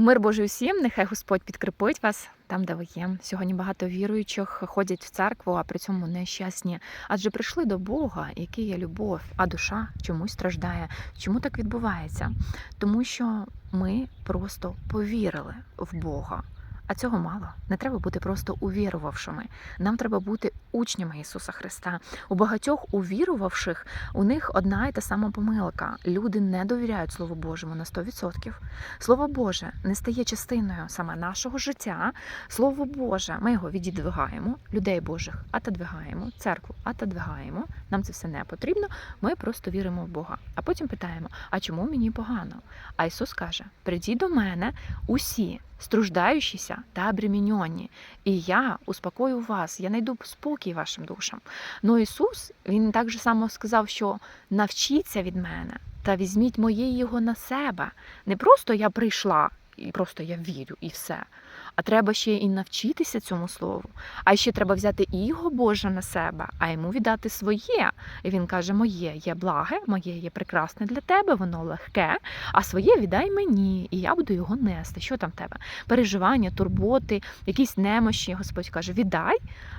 Мир Божий усім, нехай Господь підкріпить вас там, де ви є. Сьогодні багато віруючих ходять в церкву, а при цьому нещасні. Адже прийшли до Бога, який є любов, а душа чомусь страждає. Чому так відбувається? Тому що ми просто повірили в Бога. А цього мало. Не треба бути просто увірувавшими. Нам треба бути учнями Ісуса Христа. У багатьох увірувавших у них одна і та сама помилка. Люди не довіряють Слову Божому на 100%. Слово Боже не стає частиною саме нашого життя. Слово Боже, ми його відідвигаємо, людей Божих отодвигаємо, церкву отодвигаємо. Нам це все не потрібно. Ми просто віримо в Бога. А потім питаємо: а чому мені погано? А Ісус каже: прийдіть до мене усі. Струждаючіся та обремінені, і я успокою вас, я найду спокій вашим душам. Ну Ісус Він так же само сказав, що навчіться від мене та візьміть моє його на себе. Не просто я прийшла і просто я вірю, і все. А треба ще і навчитися цьому слову. А ще треба взяти і його Боже на себе, а йому віддати своє. І він каже: Моє є благе, моє є прекрасне для тебе, воно легке, а своє віддай мені, і я буду його нести. Що там в тебе? Переживання, турботи, якісь немощі. Господь каже: віддай,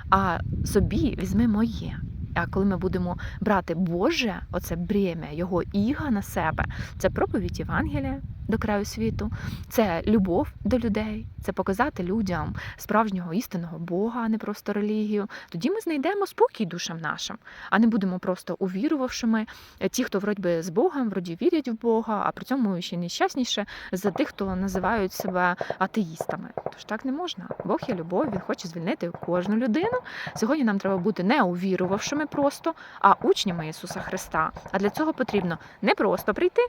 а собі візьми моє. А коли ми будемо брати Боже, оце бремя, його іга на себе, це проповідь Євангелія до краю світу, це любов до людей, це показати людям справжнього істинного Бога, а не просто релігію. Тоді ми знайдемо спокій душам нашим, а не будемо просто увірувавшими. Ті, хто вроді би з Богом, вроді вірять в Бога, а при цьому ще нещасніше за тих, хто називають себе атеїстами. Тож так не можна. Бог є любов, він хоче звільнити кожну людину. Сьогодні нам треба бути не увірувавшими просто, а учнями Ісуса Христа. А для цього потрібно не просто прийти,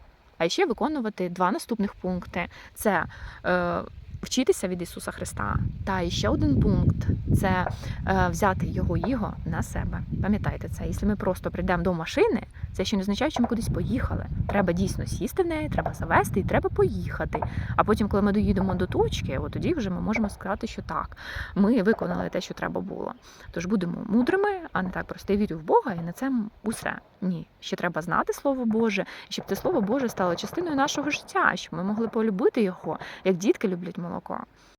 а ще виконувати два наступних пункти: це е, вчитися від Ісуса Христа. Та і ще один пункт це е, взяти його іго на себе. Пам'ятайте це, якщо ми просто прийдемо до машини, це ще не означає, що ми кудись поїхали. Треба дійсно сісти в неї, треба завести і треба поїхати. А потім, коли ми доїдемо до точки, от тоді вже ми можемо сказати, що так, ми виконали те, що треба було. Тож будемо мудрими, а не так просто я вірю в Бога, і на це усе. Ні, ще треба знати Слово Боже, щоб це Слово Боже стало частиною нашого життя, щоб ми могли полюбити його, як дітки люблять 老公。